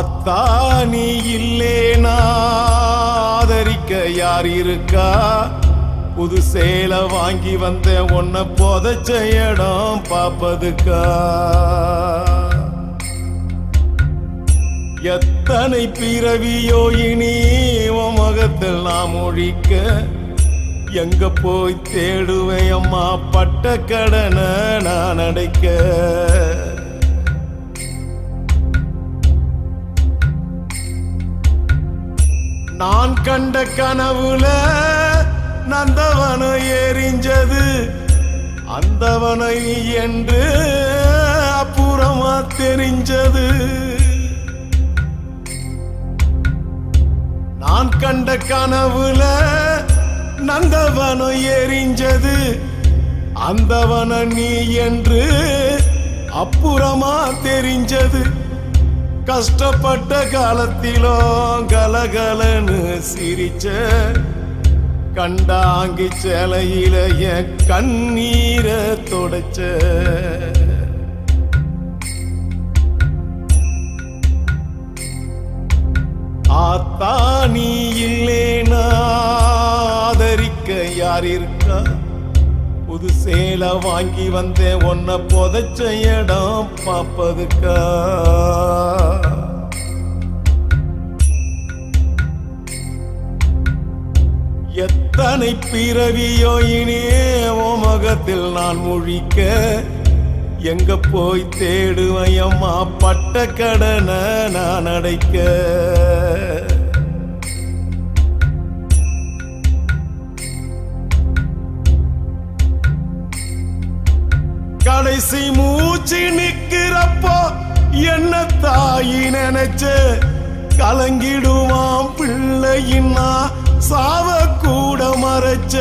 ஆத்தா நீ இல்லேனா ஆதரிக்க யார் இருக்கா? புது சேலை வாங்கி வந்த உன்னை புதைச்ச இடம் பார்ப்பதுக்கா? எத்தனை பிறவியோ இனி உன் முகத்தில் நாம் ஒழிக்க? எங்க போய் தேடுவேன் அம்மா? பட்ட கடனை நான் அடைக்க. கண்ட கனவுல நந்தவனம் எரிஞ்சது. அந்தவனை என்று அப்புறமா தெரிஞ்சது. நான் கண்ட கனவுல நந்தவனம் எரிஞ்சது. அந்தவன நீ என்று அப்புறமா தெரிஞ்சது. கஷ்டப்பட்ட காலத்திலும் கலகலன்னு சிரிச்ச கண்டாங்கி சேலையில என் கண்ணீரை தொடச்ச. ஆத்தா நீ இல்லேனா ஆதரிக்க யார் இருக்கா? புது சேலை வாங்கி வந்தேன் உன்னை புதைச்ச இடம் பாப்பதுக்கா எத்தனை பிறவியோ இனியே முகத்தில் நான் முழிக்க? எங்க போய் தேடுவேன் பட்ட கடனை நான் அடைக்க. என்ன தாயி நினைச்சு கலங்கிடுவான் பிள்ளையின்னா சாவ கூட மறைச்ச.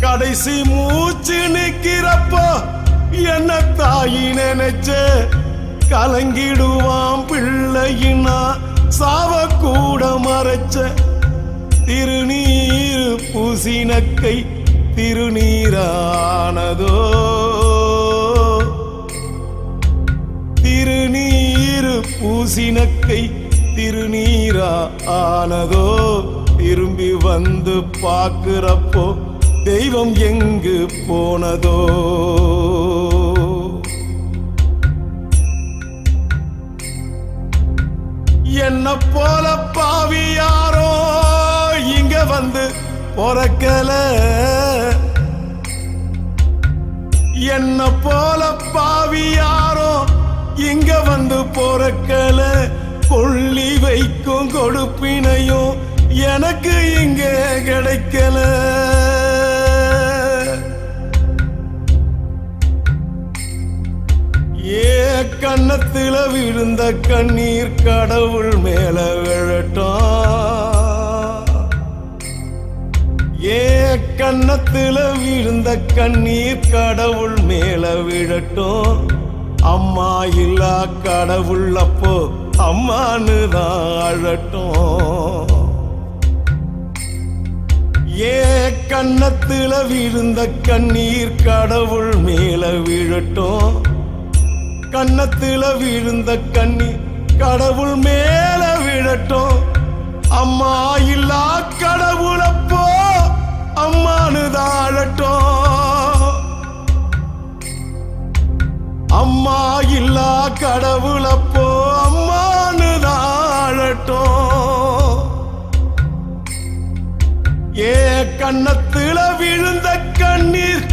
கடைசி மூச்சு நிக்கிறப்ப என்ன தாயி நினைச்சு கலங்கிடுவான் பிள்ளையின்னா சாவ கூட மறைச்ச. திருநீர் பூசினக்கை திருநீரானதோ? திருநீர் பூசினக்கை திருநீரா ஆனதோ திரும்பி வந்து பார்க்கிறப்போ தெய்வம் எங்கு போனதோ? என்ன போல பாவி யாரோ இங்க வந்து பொறக்கல. என்ன போல பாவி யாரோ? இங்க வந்து போறக்கல கொள்ளி வைக்கும் கொடுப்பினையும் எனக்கு இங்க கிடைக்கல. ஏ கண்ணத்துல விழுந்த கண்ணீர் கடவுள் மேல விழட்டும். ஏ கண்ணத்துல விழுந்த கண்ணீர் கடவுள் மேல விழட்டும். அம்மா இல்லா கடவுள் அப்போ அம்மானு தான் அழட்டும். ஏ கண்ணத்துல விழுந்த கண்ணீர் கடவுள் மேல விழட்டும். கண்ணத்துல விழுந்த கண்ணீர் கடவுள் மேல விழட்டும். அம்மா இல்லா கடவுளப்போ அம்மானு தாழட்டும் ஏ கண்ணத்துல விழுந்த கண்ணீர்